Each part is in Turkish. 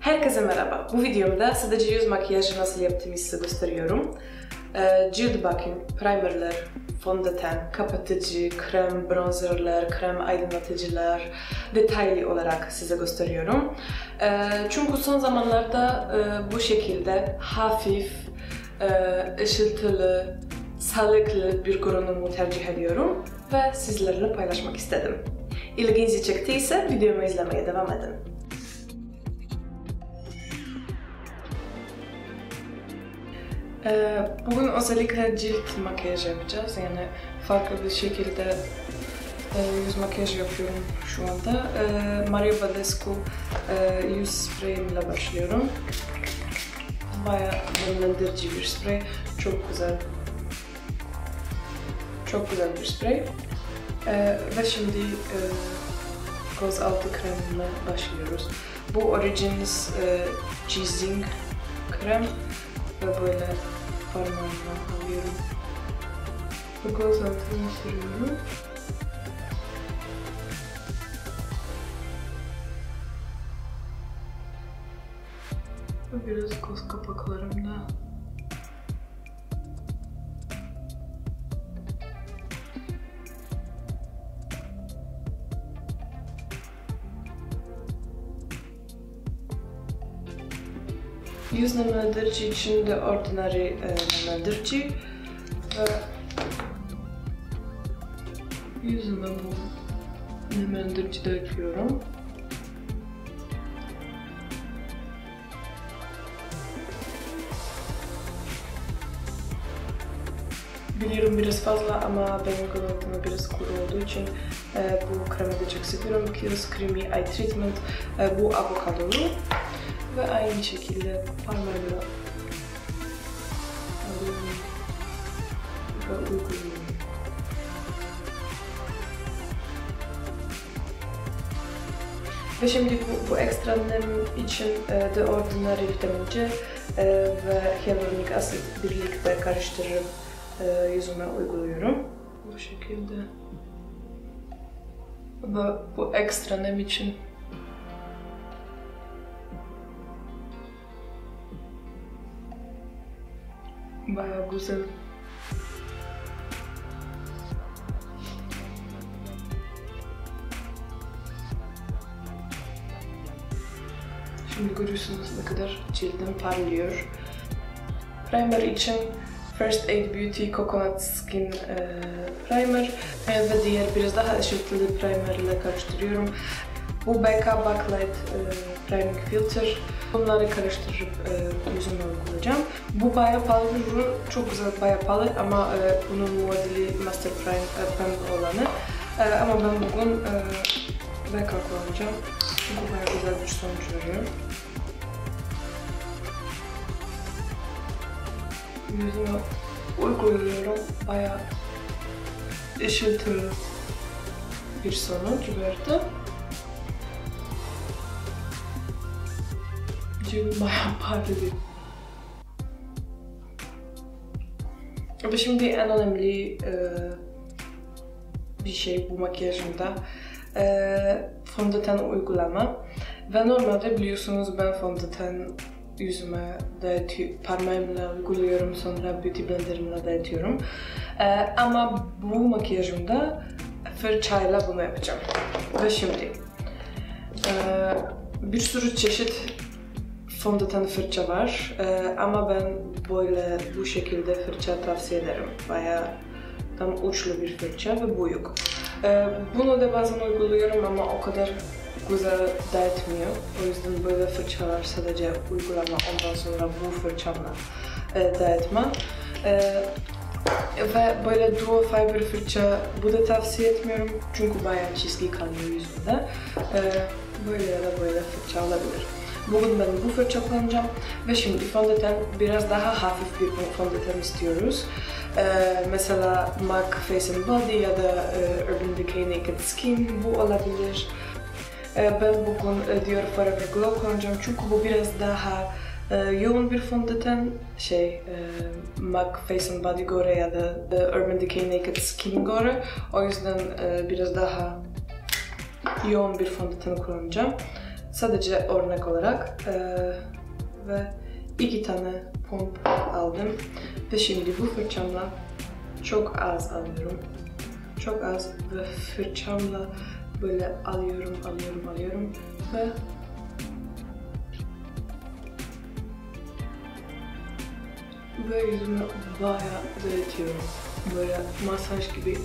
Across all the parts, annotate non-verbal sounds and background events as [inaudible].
Herkese merhaba. Bu videomda sadece yüz makyajı nasıl yaptığımı size gösteriyorum. Ee, cilt bakım, primerler, fondöten, kapatıcı, krem, bronzerler, krem aydınlatıcılar detaylı olarak size gösteriyorum. Ee, çünkü son zamanlarda e, bu şekilde hafif, e, ışıltılı, sağlıklı bir görünümü tercih ediyorum ve sizlerle paylaşmak istedim. İlginizi çektiyse videomu izlemeye devam edin. Bugün özellikle cilt makyajı yapacağız. Yani farklı bir şekilde e, yüz makyajı yapıyorum şu anda. E, Mario Badescu e, yüz spreyimle başlıyorum. Bayağı nemlendirici bir sprey. Çok güzel. Çok güzel bir sprey. E, ve şimdi e, göz altı kremine başlıyoruz. Bu Origins Cheesing krem ve böyle parmağımla alıyorum. Bu göz altına sürüyorum. Ve biraz göz kapaklarımda Yüz nemlendirici için de Ordinary e, nemlendirici ve yüzüme bu nemlendirici döküyorum. Biliyorum biraz fazla ama benim kullanımım biraz kuru olduğu için e, bu kremi de çok seviyorum. Kiehl's Creamy Eye Treatment. E, bu avokadolu ve aynı şekilde parmağımla alıyorum ve uyguluyorum. Ve şimdi bu, bu ekstra nem için e, The Ordinary Vitamin C e, ve hyaluronik asit birlikte karıştırıp e, yüzüme uyguluyorum. Bu şekilde. Ve bu ekstra nem için Bayağı güzel. Şimdi görüyorsunuz ne kadar cildim parlıyor. Primer için First Aid Beauty Coconut Skin e, Primer e, ve diğer biraz daha ışıltılı primer ile karıştırıyorum. Bu BK Backlight e, Priming Filter. Bunları karıştırıp e, yüzüme uygulayacağım. Bu bayağı pahalı bir ürün. Çok güzel bayağı pahalı ama e, bunun modeli Master Prime e, olanı. E, ama ben bugün e, BK kullanacağım. Çünkü bayağı güzel bir sonuç veriyor. Yüzüme uyguluyorum. Bayağı ışıltılı bir sonuç verdi. Cebim bayağı parladı. Ama şimdi en önemli e, bir şey bu makyajımda e, fondöten uygulama. Ve normalde biliyorsunuz ben fondöten yüzüme dağıtıyorum, parmağımla uyguluyorum sonra beauty blenderimle dağıtıyorum. E, ama bu makyajımda fırçayla bunu yapacağım. Ve şimdi e, bir sürü çeşit fondöten fırça var ee, ama ben böyle bu şekilde fırça tavsiye ederim. Bayağı tam uçlu bir fırça ve büyük. Ee, bunu da bazen uyguluyorum ama o kadar güzel dağıtmıyor. O yüzden böyle fırçalar sadece uygulama ondan sonra bu fırçamla e, dağıtma. Ee, ve böyle duo fiber fırça bu da tavsiye etmiyorum çünkü bayağı çizgi kalıyor yüzünde. Ee, böyle ya da böyle fırça olabilir. Bugün ben bu fırça kullanacağım ve şimdi fondöten biraz daha hafif bir fondöten istiyoruz. Ee, mesela MAC Face and Body ya da e, Urban Decay Naked Skin bu olabilir. Ee, ben bugün e, Dior Forever Glow kullanacağım çünkü bu biraz daha e, yoğun bir fondöten şey e, MAC Face and Body göre ya da e, Urban Decay Naked Skin göre. O yüzden e, biraz daha yoğun bir fondöten kullanacağım. Sadece örnek olarak e, ve iki tane pomp aldım ve şimdi bu fırçamla çok az alıyorum. Çok az ve fırçamla böyle alıyorum, alıyorum, alıyorum ve böyle yüzümü bayağı dağıtıyorum. Böyle masaj gibi.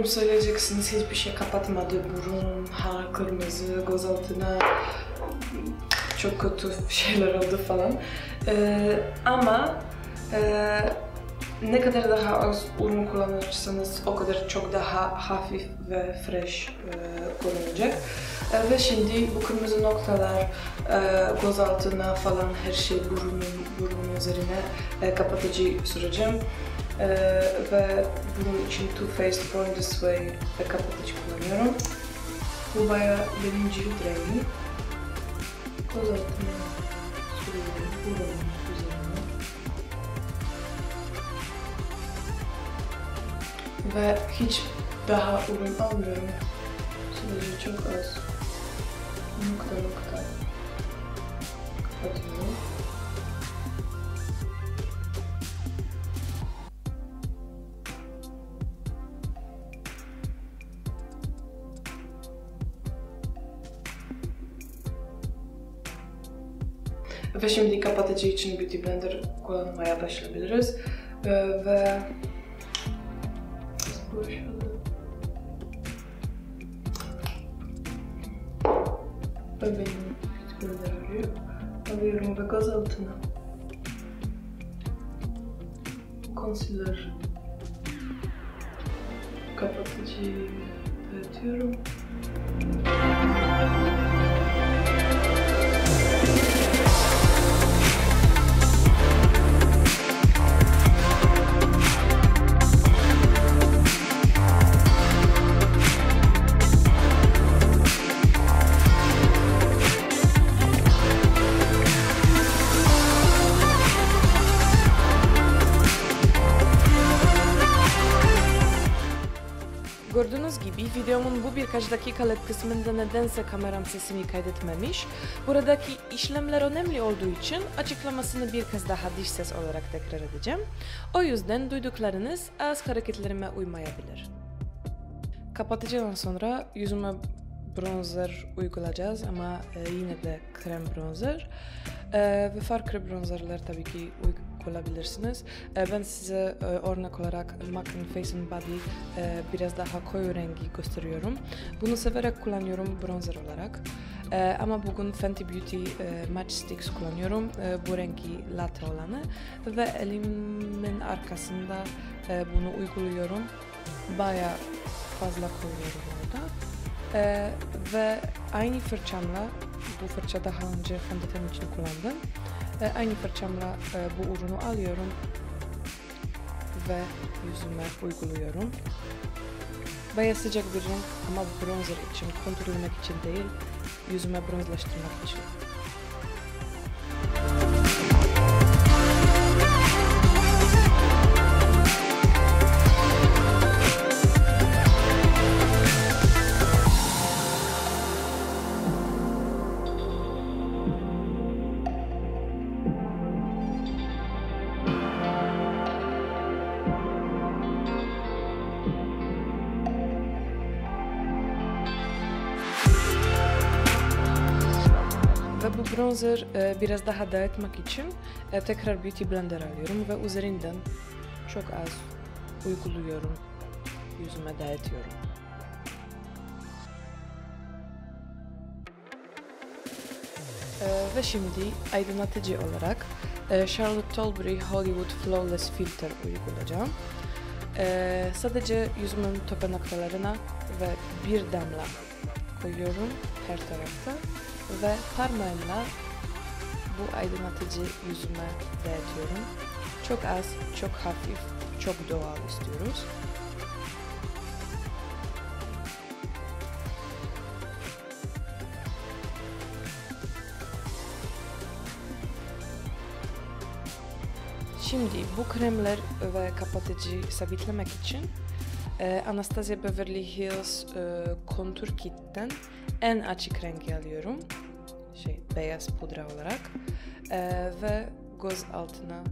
Biliyorum söyleyeceksiniz hiçbir şey kapatmadı. Burun, ha kırmızı, göz altına çok kötü şeyler oldu falan. Ee, ama e, ne kadar daha az ürün kullanırsanız o kadar çok daha hafif ve fresh e, görünecek. E, ve şimdi bu kırmızı noktalar e, göz altına falan her şey burunun, burunun üzerine e, kapatıcı süreceğim. Ve bunun için Too Faced Born This Way ve kapatıcı kullanıyorum. Bu bayağı benim cilt rengim. Göz altına sürüyorum buranın üzerine. Ve hiç daha ürün almıyorum. Sadece çok az nokta nokta kapatıyorum. Şimdi kapatıcı için Beauty Blender kullanmaya başlayabiliriz. Ee, ve ve benim Beauty Blender'ı alıyorum ve göz altına concealer kapatıcı dağıtıyorum. Birkaç dakikalık kısmında nedense kameram sesimi kaydetmemiş. Buradaki işlemler önemli olduğu için açıklamasını bir kez daha diş ses olarak tekrar edeceğim. O yüzden duyduklarınız az hareketlerime uymayabilir. Kapatıcıdan sonra yüzüme bronzer uygulayacağız ama e, yine de krem bronzer. E, ve farklı bronzerler tabii ki kullanabilirsiniz. E, ben size e, örnek olarak MAC'ın Face and Body e, biraz daha koyu rengi gösteriyorum. Bunu severek kullanıyorum bronzer olarak. Ama bugün Fenty Beauty e, Match Sticks kullanıyorum. Bu rengi latte olanı. Ve elimin arkasında bunu uyguluyorum. Baya fazla koyuyorum orada. Ve aynı fırçamla, bu fırça daha önce fondöten için kullandım. Ee, aynı fırçamla e, bu ürünü alıyorum ve yüzüme uyguluyorum. Baya sıcak bir renk ama bronzer için, kontürlemek için değil, yüzüme bronzlaştırmak için. Bronzer e, biraz daha dağıtmak için e, tekrar Beauty Blender alıyorum ve üzerinden çok az uyguluyorum. Yüzüme dağıtıyorum. Ee, ve şimdi aydınlatıcı olarak e, Charlotte Tilbury Hollywood Flawless Filter uygulayacağım. Sadece yüzümün tepe noktalarına ve bir damla koyuyorum her tarafta ve parmağımla bu aydınlatıcı yüzüme dağıtıyorum. Çok az, çok hafif, çok doğal istiyoruz. Şimdi bu kremler ve kapatıcı sabitlemek için e, Anastasia Beverly Hills e, Contour Kit'ten en açık rengi alıyorum. Beyaz pudra olarak. E, ve göz altına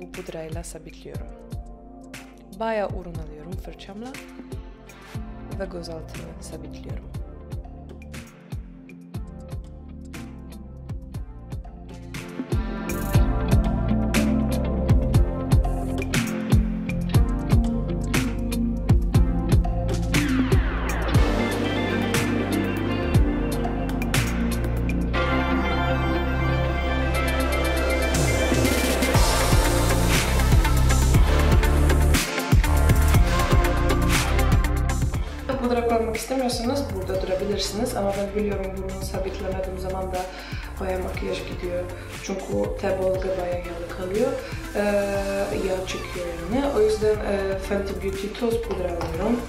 bu pudrayla sabitliyorum. Bayağı urun alıyorum fırçamla ve göz altına sabitliyorum. Durabilirsiniz ama ben biliyorum bunu sabitlemediğim zaman da bayağı makyaj gidiyor. Çünkü T-Bolga bayağı yağlı kalıyor. Ee, yağ çıkıyor yani. O yüzden e, Fenty Beauty toz pudra alıyorum.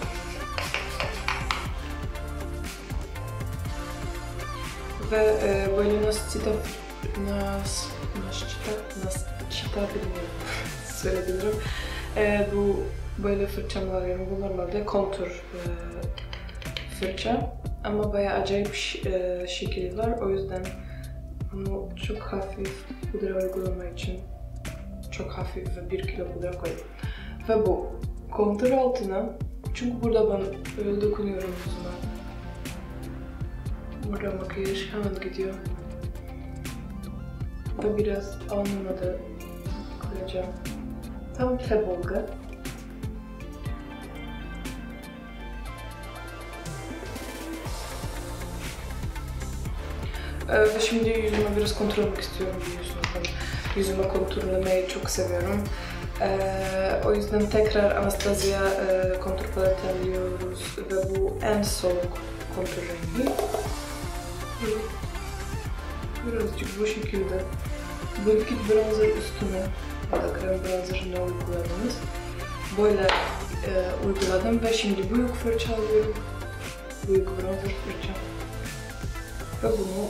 Ve e, böyle nascita nas nascita nascita bilmiyorum [laughs] söyleyebilirim. E, bu böyle fırçam var yani bu normalde kontur e, fırça ama bayağı acayip e, şekil var o yüzden bunu çok hafif pudra uygulamak için çok hafif ve bir kilo pudra koydum. Ve bu kontur altına çünkü burada ben böyle dokunuyorum yüzüme. Burada makyaj hemen gidiyor. Ve biraz alnıma da koyacağım. Tam tebolga. Ve şimdi yüzüme biraz kontrol etmek istiyorum. Ben yüzüme konturlamayı çok seviyorum. Ee, o yüzden tekrar Anastasia e, kontur ve bu en soğuk kontur rengi. Birazcık bu şekilde. Liquid bronzer üstüne ya da krem bronzer ne uyguladınız. Böyle e, uyguladım ve şimdi büyük fırça alıyorum. Büyük bronzer fırça. Ve bunu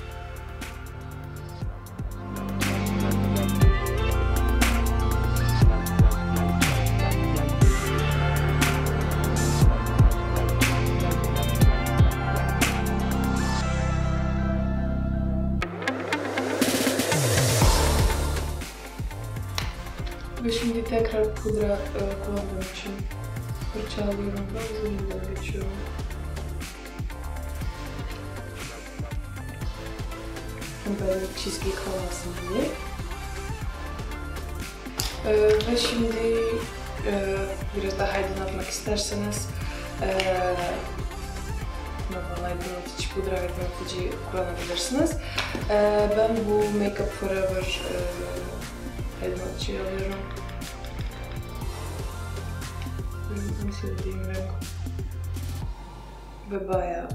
Ve şimdi tekrar pudra e, kullandığım için fırça alıyorum ve uzunluğuna geçiyorum. Böyle çizgi kalmasın diye. E, ve şimdi e, biraz daha aydınlatmak isterseniz e, normal aydınlatıcı, pudra aydınlatıcı kullanabilirsiniz. E, ben bu Make Up Forever e, aydınlatıcıyı alıyorum. Benim en sevdiğim renk. Ve bayağı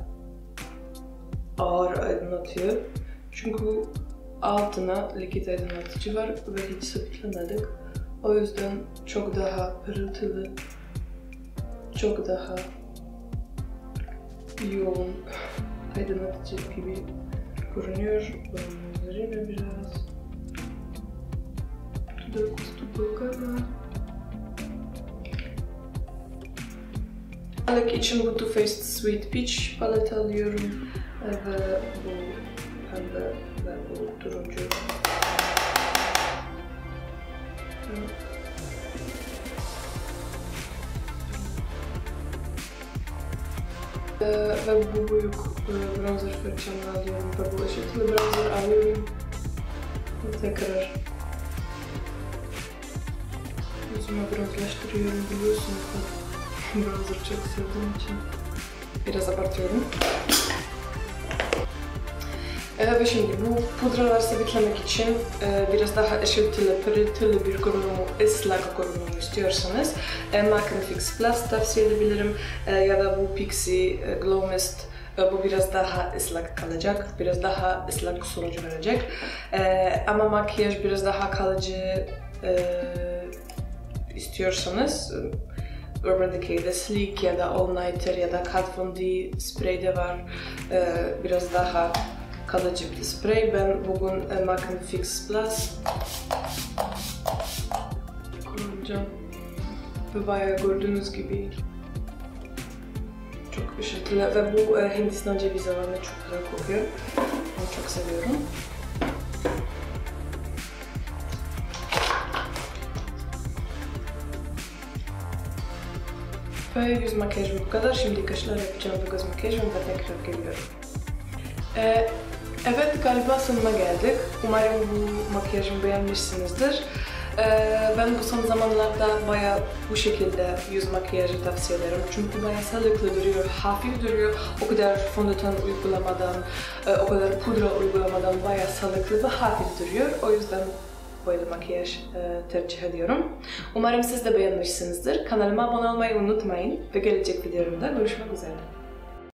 ağır aydınlatıyor. Çünkü altına likit aydınlatıcı var ve hiç sabitlemedik. O yüzden çok daha pırıltılı, çok daha yoğun [laughs] aydınlatıcı gibi görünüyor. Bunun üzerine biraz dokustu bu kadar. Palet için bu Too Faced Sweet Peach palet alıyorum ve bu pembe ve bu turuncu. Ve bu büyük bronzer fırçamla alıyorum ve bu ışıltılı bronzer alıyorum. Tekrar yüzüme bronzlaştırıyorum biliyorsunuz ben [laughs] bronzer çok sevdiğim için. Biraz abartıyorum. E, ve şimdi bu pudraları sabitlemek için e, biraz daha ışıltılı, pırıltılı bir korunumu, ıslak korunumu istiyorsanız e, Macan Fix Plus tavsiye edebilirim E, ya da bu Pixie e, Glow Mist e, bu biraz daha ıslak kalacak, biraz daha ıslak sonucu verecek. E, ama makyaj biraz daha kalıcı e, istiyorsanız e, Urban Decay'de Sleek ya da All Nighter ya da Kat Von D sprey de var. E, biraz daha kalıcı bir sprey. Ben bugün e, Macan Fix Plus kullanacağım. Ve bayağı gördüğünüz gibi çok ışıltılı ve bu e, Hindistan cevizi olanı çok güzel kokuyor. Onu çok seviyorum. Ve yüz makyajım bu kadar. Şimdi kaşlar yapacağım ve göz makyajım ve tekrar geliyorum. Ee, evet galiba sonuna geldik. Umarım bu makyajımı beğenmişsinizdir. Ee, ben bu son zamanlarda bayağı bu şekilde yüz makyajı tavsiye ederim. Çünkü bayağı sağlıklı duruyor, hafif duruyor. O kadar fondöten uygulamadan, e, o kadar pudra uygulamadan bayağı sağlıklı ve hafif duruyor. O yüzden böyle makyaj e, tercih ediyorum. Umarım siz de beğenmişsinizdir. Kanalıma abone olmayı unutmayın ve gelecek videomda görüşmek üzere.